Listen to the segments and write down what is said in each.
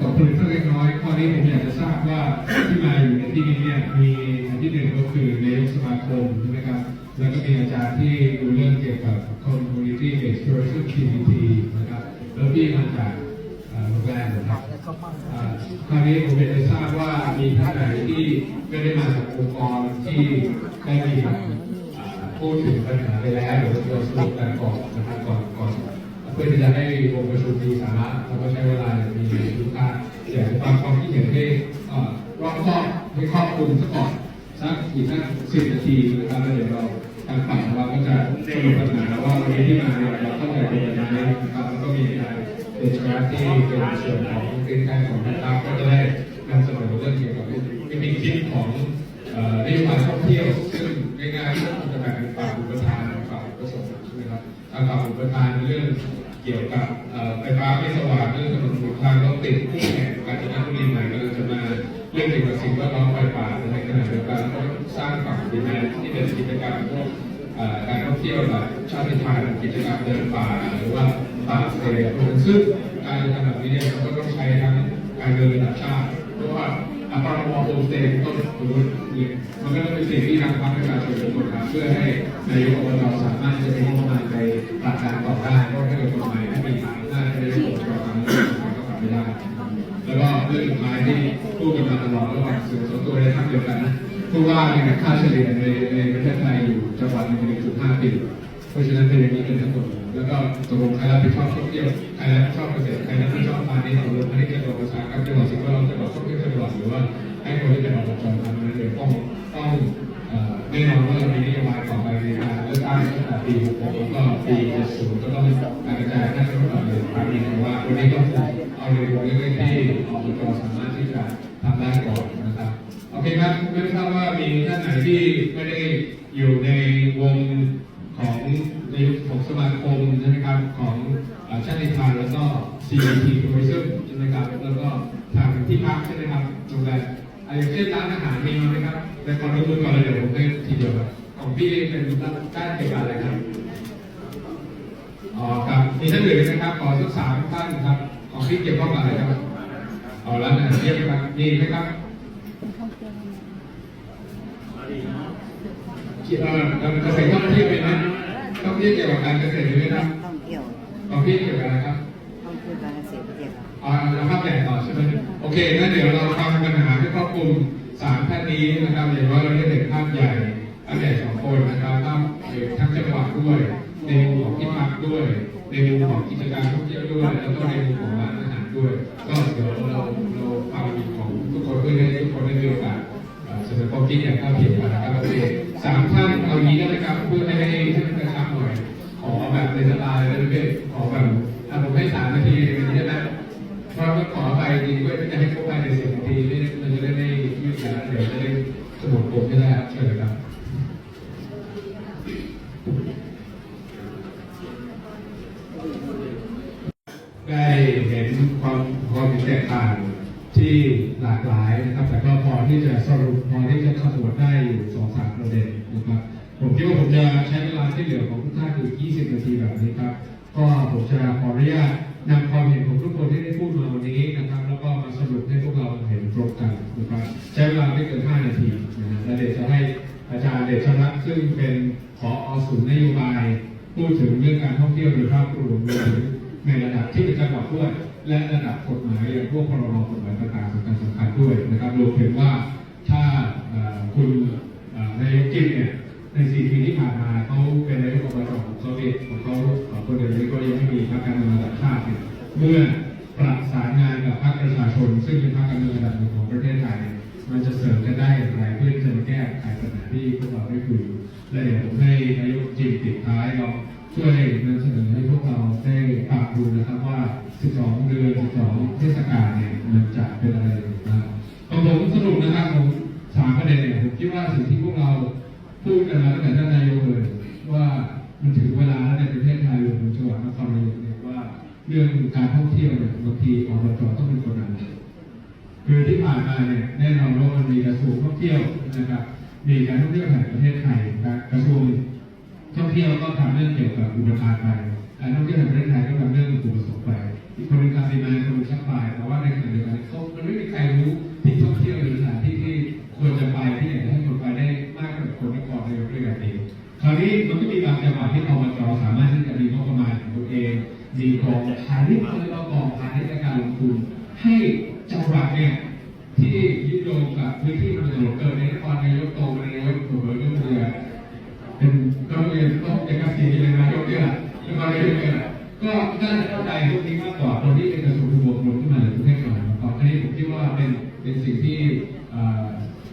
ตกผลึกเล็กน้อยข้อนี้ผมอยากจะทราบว่าที่มาอยู่ในที่นี้เนี่ยมีอันที่หนึ่งก็คือนายกสมาคมใช่ไหมครับแล้วก็มีอาจารย์ที่ดูเรื่องเกี่ยวกับ community based tourism TPT นะครับแล้วพี่มาจากเอ่อโรงแรมนะครับอ่าคราวนี้ผมอยากจะทราบว่ามีท่านไหนที่ไม่ได้มาจากองค์กรที่ได้มีการอ่าพูดถึงปัญหาไปแล้วหรือว่าสรุปกันก่อนนะครับก่อนก่อน เพื่อที่จะให้วงประชุมมีสาระแล้วก็ใช้เวลามีคุณค่าอยากฟังความคิดเห็นให้รอบครอบให้ครอบคลุมซะก่อนสักอีกสักสิบนาทีนะครับแล้วเดี๋ยวเราทางฝั่งเราก็จะสรุปปัญหาว่าวันนี้ที่มาเนี่ยเราเข้าใจเป็นยังไงนะครับแล้วก็มีการเดชราที่เป็นส่วนของเป็นการของนะครับก็จะได้นำเสนอเรื่องเกี่ยวกับวิธีคิดของเอ่อนโยบายท่องเที่ยวซึ่งง่ายๆก็จะแบ่งเป็นฝ่ายอุปทานฝ่ายอุปสงค์ใช่ไหมครับฝ่ายอุปทานเรื่อง เกี่ยวกับไฟฟ้าไม่สว่างเรื่องถนนหนทางรถติดคู่แข่งการจนบุรีใหม่ก็จะมาเรื่องเกี่ยวกับสิ่งแวดล้อมไฟป่าในขณะเดียวกันก็สร้างฝั่งดินแดนที่เป็นกิจกรรมพวกการท่องเที่ยวแบบชาติพันธุ์กิจกรรมเดินป่าหรือว่าป่าสเสรีซึ่งการทำแบบนี้เนี่ยมันก็ต้องใช้ทั้งการเดินระดับชาติ เพาะว่าอัตราโมโฮมสเตย์ก็สมมติมันก็เป็นสิ่งที่ทางพรรคประชาชนทุกคนทำเพื่อให้นายกอบจสามารถจะมีงบประมาณไปปรับการต่อได้ก็ให้เกิดกฎหมายให้มีทางได้ให้ได้ผลต่อการก็ทำไม่ได้แล้วก็เรื่องสุดท้ายที่พูดกันมาตลอดระหว่างสื่อส่วนตัวในทางเดียวกันนะผู้ว่าเนี่ยค่าเฉลี่ยในในประเทศไทยอยู่จังหวัดหนึ่งหนึ่งจุดห้าปีเพราะฉะนั้นเป็นอย่างนี้เป็นทั้งหมด แล้วก็ตกลงใครรับผิดชอบท่องเที่ยวใครรับผิดชอบเกษตรใครรับผิดชอบพาณิชย์ตกลงอันนี้จะตกประชาการจังหวัดสิงห์บุรีจังหวัดท่องเที่ยวจังหวัดหรือว่าให้คนที่เป็นอบจทำนั้นเองต้องต้องแน่นอนว่าเรามีนโยบายต่อไปในการเลือกตั้งตั้งแต่ปี66แล้วก็ปี70ก็ต้องการกระจายหน้าที่ต่อเลยภายในแต่ว่าวันนี้ก็เอาในวงเล็กๆที่อบจสามารถที่จะทำได้ก่อนนะครับโอเคครับไม่ทราบว่ามีท่านไหนที่ไม่ได้อยู่ในวงของ ในของสมาคมใช่ไหมครับของเอ่อชาติพันธุ์แล้วก็ CET Tourism ใช่ไหมครับแล้วก็ทางที่พักใช่ไหมครับโรงแรมอะอย่างเช่นร้านอาหารมีไหมครับแต่ก่อนเราดูก่อนเลยเดี๋ยวผมให้ทีเดียวครับของพี่เป็นด้านเกี่ยวกับอะไรครับอ๋อครับมีท่านอื่นไหมครับขอสักสามท่านครับของพี่เกี่ยวข้องกับอะไรครับเอาร้านอาหารเรียบไหมครับมีไหมครับเกี่ยวกับเกษตรท่องเที่ยวเป็นไหมท่องเที่ยวเกี่ยวกับการเกษตรหรือไม่ครับท่องเที่ยวของพี่เกี่ยวกับอะไรครับท่องเที่ยวการเกษตรประเทศเราอ่าเราภาพใหญ่ต่อใช่ไหมโอเคงั้นเดี๋ยวเราฟังปัญหาที่ครอบคลุมสามท่านนี้นะครับอย่างน้อยเราได้เห็นภาพใหญ่ภาพใหญ่สองคนนะครับภาพทั้งจังหวัดด้วยในมุมของที่พักด้วย ในมุมของกิจการท่องเที่ยวด้วยแล้วก็ในมุมของร้านอาหารด้วย ก็เดี๋ยวเราเราฟังของทุกคนเพื่อให้ทุกคนได้มีโอกาสเอ่อแสดงความคิดอย่างเท่าเทียมกันนะครับโอเคสามท่านเอางี้ได้ไหมครับเพื่อให้ให้ให้มันกระชับหน่อย ขอแบบในสไตล์แล้วด้วยขอแบบอะผมให้สามนาทีเป็นได้ไหม เพราะว่าขอไปดีก็จะให้เข้าไปในสิบนาทีไม่ได้มันจะได้ไม่ยืดยาวเดี๋ยวจะได้สมุดโปรไม่ได้ครับเชิญเลยครับ ได้เห็นความความเห็นแตกต่าง ที่หลากหลายนะครับ แต่ก็พอที่จะสรุปพอที่จะขมวดได้อยู่สองสามประเด็นนะครับ ผมคิดว่าผมจะใช้เวลาที่เหลือของทุกท่านอีก20 นาทีแบบนี้ครับ ก็ผมจะขออนุญาตนำความเห็นของทุกคนที่ได้พูดมาวันนี้นะครับ แล้วก็มาสรุปให้พวกเราเห็นตรงกันนะครับใช้เวลาไม่เกิน 5 นาทีนะฮะและเดี๋ยวจะให้อาจารย์เดชรัตน์ซึ่งเป็นผอศูนย์นโยบาย พูดถึงเรื่องการท่องเที่ยวโดยภาพรวมรวมถึงในระดับที่เป็นจังหวัดด้วย และระดับกฎหมายอย่างพวกพรบกฎหมายต่างๆสำคัญสำคัญด้วยนะครับรวมถึงว่าถ้าคุณนายกจิ้มเนี่ยในสี่ปีที่ผ่านมาเขาเป็นนายกอบจของเขาเองของเขาคนเดียวนี้ก็ยังไม่มีพรรคการเมืองระดับชาติเมื่อประสานงานกับพรรคประชาชน ซึ่งเป็นพรรคการเมืองระดับหนึ่งของประเทศไทยมันจะเสริมกันได้อย่างไรเพื่อที่จะมาแก้ไขปัญหาที่พวกเราได้คุยและเดี๋ยวผมให้นายกจิมติดท้ายเรา ช่วยนำเสนอให้พวกเราได้ฟังดูนะครับว่า 12 เดือน 12 เทศกาลเนี่ยมันจะเป็นอะไรบ้างของผมสรุปนะครับผมสามประเด็นเนี่ยผมคิดว่าสิ่งที่พวกเราพูดกันมาตั้งแต่ท่านนายกเลยว่ามันถึงเวลาแล้วในประเทศไทยรวมถึงจังหวัดนครนายกเนี่ยว่าเรื่องการท่องเที่ยวเนี่ยบางทีอบจต้องเป็นคนนำคือที่ผ่านมาเนี่ยแน่นอนว่ามันมีกระทรวงท่องเที่ยวนะครับมีการท่องเที่ยวแห่งประเทศไทยกระทรวง ท่องเที่ยวก็ทำเรื่องเกี่ยวกับอุปทานไปการท่องเที่ยวแห่งประเทศไทยก็ทำเรื่องอุปสงค์ไปอีกคนนึงการดีมาคนนึงชักปลายแต่ว่าในขณะเดียวกันเขามันไม่มีใครรู้ที่ท่องเที่ยวหรือสถานที่ที่ควรจะไปที่อยากจะให้คนไปได้มากกว่าคนนครนายกด้วยกันเองคราวนี้มันก็มีบางจังหวัดที่อบจสามารถที่จะมีงบประมาณของตัวเองมีกองพาณิชย์เขาเรียกว่ากองพาณิชย์ในการลงทุนให้จังหวัดเนี่ยที่ยึดโยงกับพื้นที่มันเกิดในนครนายกโตในนายกตัวเบอร์เรือ เป็นก็เรียนต้องเอกสีเลยนายกเนี่ยแล้วก็เรียนเนี่ยก็น่า จะเข้าใจพวกนี้มากกว่าคนที่เป็นกระทรวงทบวกรวมขึ้นมาในกรุงเทพมหานครอันนี้ผมคิดว่าเป็นเป็นสิ่งที่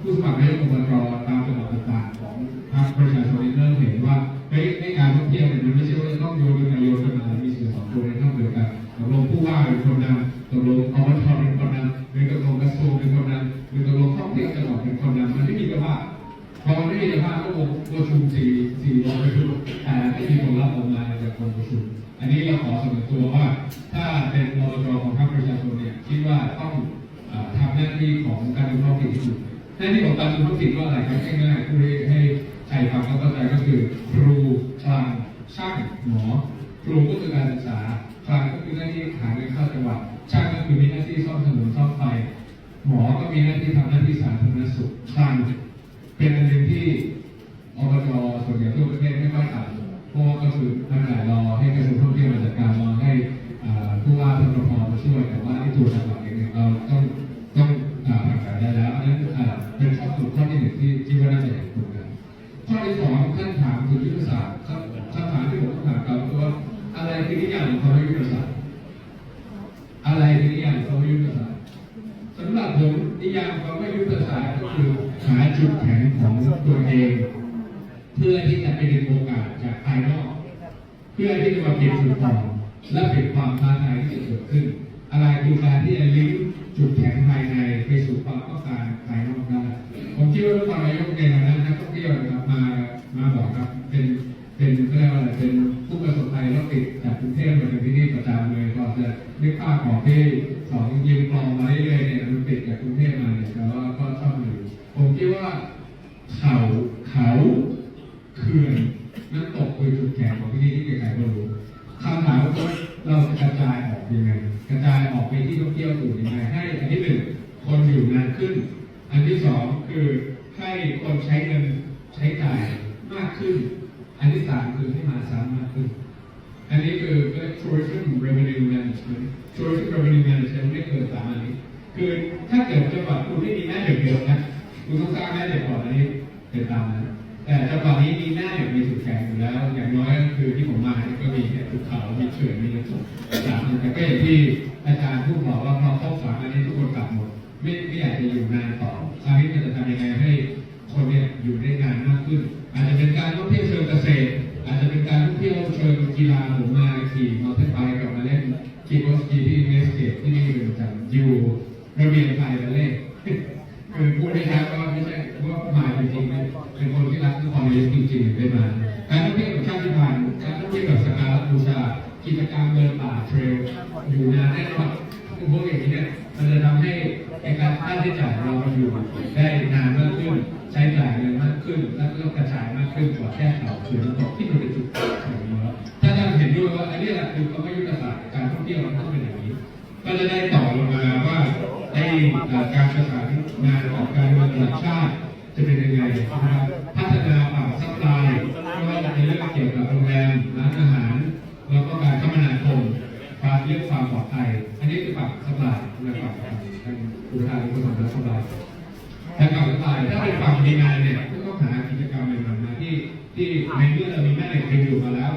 ผู้สมัครนายกอบจตามจังหวัดต่างๆของภาคประชาชนเริ่มเห็นว่าเฮ้ยในการท่องเที่ยวเนี่ยมันไม่ใช่ว่าจะต้องโยนเป็นโยนเป็นอะไรมีสื่อสองคนในท่าเดียวกันตกลงผู้ว่าเป็นคนนำตกลงอบจเป็นคนนำหรือตกลงกระทรวงเป็นคนนำหรือตกลงท่องเที่ยวจังหวัดเป็นคนนำมันไม่มีกระบะพอไม่มีภาพก็วงประชุมสี่สี่วงประชุมแต่ไม่มีคนรับออกมาจากวงประชุม อันนี้เราขอเสนอตัวว่าถ้าเป็นอบจของพรรคประชาชนเนี่ยคิดว่าต้องอทำหน้าที่ของการดูท้องถิ่นที่สุดหน้าที่ของการดูท้องถิ่นก็อะไรครับง่ายๆผู้ให้ใครฟังเข้าใจก็คือครูคลังช่างหมอครูก็คือการศึกษาคลังก็คือหน้าที่หาเงินเข้าจังหวัดช่างก็คือมีหน้าที่ซ่อมถนนซ่อมไฟหมอก็มีหน้าที่ทำหน้าที่สาธารณสุขคลังเป็นอันหนึ่งที่อบจส่วนใหญ่ทั่วประเทศไม่ค่อยทำเพราะว่าก็คือมันหลายรอให้ กระทรวงท่องเที่ยวมาจัดการรอให้ผู้ว่าททมาช่วยแต่ว่าที่ตัวหวัดเองเนี่ยเราต้องต้องอ่าผลักดันได้แล้วอันนั้นเป็นข้อสรุปข้อที่หนึ่งที่ที่ว่าน่าจะเห็นผลกันข้อที่สองท่านถามถึงยุทธศาสตร์ครับคำถามที่ผมต้องถามครับคือว่าอะไรคือนิยามของคำว่ายุทธศาสตร์อะไรคือนิยามของคำว่ายุทธศาสตร์สำหรับผมนิยามคำว่ายุทธศาสตร์ก็คือหาจุดแข็งของตัวเอง เพื่อที่จะไปดึงโอกาสจากภายนอก พื่อที่จะมาเป็นจุดอ่อนและเป็นความท้าทายที่จะเกิดขึ้น อะไรคือการที่จะลิงก์จุดแข็งภายในไปสู่ความต้องการภายนอกได้ผมคิดว่านครนายกในฐานะนักท่องเที่ยวนะครับมามาบอกครับเป็นเป็นเรียกว่าอะไรเป็นผู้ประสบภัยรถติดจากกรุงเทพมาถึงที่นี่ประจำเลยก็จะนึกภาพของที่สองยิงกลองมาเรื่อยๆเนี่ยมันติดจากกรุงเทพมาเนี่ยแต่ว่าก็ชอบอยู่ผมคิดว่าเขาเขาเขื่อน น้ำตกคือจุดแข็งของที่นี่ที่ใครก็รู้คำถามก็คือเราจะกระจายออกยังไง กระจายออกไปที่ท่องเที่ยวอื่นยังไง ให้อันที่หนึ่งคนอยู่นานขึ้น อันที่สองคือให้คนใช้เงินใช้จ่ายมากขึ้น อันที่สามคือให้มาซ้ำมากขึ้น อันนี้คือ tourism revenue management tourism revenue management ไม่เกินสามอันนี้ คือถ้าเกิดจังหวัดคุณไม่มีแม่เด็กเดียวนะคุณต้องสร้างแม่เด็กก่อนอันนี้เป็นตามนั้น แต่จังหวัดนี้มีแม่เด็กมีสุดแข็งอยู่แล้ว อย่างน้อยก็คือที่ผมมาเนี่ยก็มีแค่ภูเขามีเขื่อนมีน้ำตกสามแต่ก็อย่างที่อาจารย์พูดบอกว่าพอครบสามอันนี้ทุกคนกลับหมดไม่ไม่อยากจะอยู่นานต่อคราวนี้มันจะทำยังไงให้คนเนี่ยอยู่ได้นานมากขึ้น อาจจะเป็นการท่องเที่ยวเชิงเกษตร อาจจะเป็นการท่องเที่ยวเชิงกีฬาผมมาขี่มอเตอร์ไซค์กลับมาเล่นกีบอสกีที่เวสเกตที่นี่เป็นประจำอยู่ระเบียงไทยมาเล่น ยจริงๆได้มาการท่องเที่ยวแบบชาติพันธุ์การท่องเที่ยวแบบสกาลบูชากิจกรรมเดินป่าเทรลอยู่นานแน่นอนคือพวกอย่างนี้เนี่ยมันจะทำให้การค่าใช้จ่ายเราอยู่ได้นานมากขึ้น ใช้จ่ายเงินมากขึ้น แล้วก็กระจายมากขึ้นกว่าแค่เขาเขื่อนน้ำตกที่มันเป็นจุดข็งอยู่แล้วถ้าท่านเห็นด้วยว่าอันนี้แหละคือคำว่ายุทธศาสตร์การท่องเที่ยวมันต้องเป็นอย่างนี้ ก็จะได้ต่อลงมาว่าไอ้การประสานงานของการเมืองระดับชาติจะเป็นยังไงนะครับพัฒนา แล้วก็การคมนาคมความเรื่องความปลอดภัย อันนี้คือป่าซัพพลายนะครับทางอุทานคนทำซัพพลายแต่กับสไตล์ถ้าเป็นฝั่งดีงานเนี่ยก็ต้องหากิจกรรมใหม่ๆมาที่ที่ในเมื่อเรามีแม่เหล็กเป็นอยู่มาแล้ว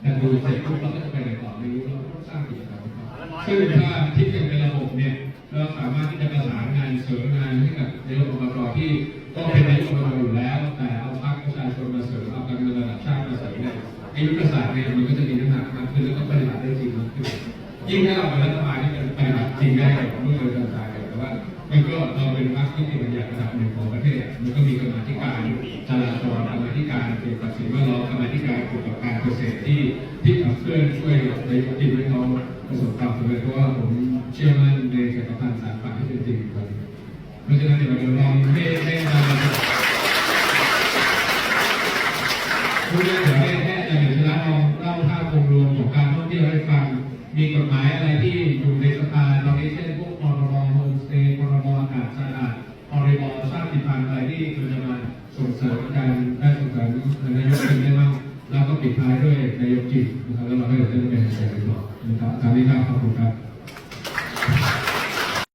แต่ดูเสร็จปุ๊บเราก็จะไปไหนต่อไม่รู้เราต้องสร้างกิจกรรมซึ่งถ้าคิดกันเป็นระบบเนี่ยเราสามารถที่จะประสานงานเสริมงานให้กับนายกอบตที่ก็เป็นนายกอบตอยู่แล้ว แต่เอาพรรคประชาชนมาเสริมเอาการเมืองระดับชาติมาเสริมเนี่ยไอ้ยุทธศาสตร์เนี่ยมันก็จะ ได้จริงมากขึ้นยิ่งถ้าเราเป็นรัฐบาลที่มันปฏิบัติจริงได้กับเมื่อเราจะตายแต่ว่า มันก็เราเป็นพรรคที่มีบรรยากระดับหนึ่งของประเทศมันก็มีกรรมธิการจราจรกรรมธิการเกี่ยวกับสิ่งแวดล้อมกรรมธิการเกี่ยวกับการเกษตรที่ที่ขับเคลื่อนช่วยในที่ไมให้เขาประสบความสำเร็จเพราะว่าผมเชื่อมั่นในจักรพันธ์สารฝันที่เป็นจริงครับเพราะฉะนั้นเดี๋ยวเราลองให้ให้เรื่องเดี๋ยวให้ให้อา มีกฎหมายอะไรที่อยู่ในสภาตอนนี้เช่นพวกพรบโฮมสเตย์พรบอากาศสะอาดพรบชาติพันธุ์อะไรที่มันจะมาส่งเสริมการได้ส่งเสริมนายกจริงได้บ้างแล้วก็ปิดท้ายด้วยนายกจิตนะครับแล้วเราก็จะได้เป็นนายกจต่อนะครับตามนี้ครับขอบคุณครับ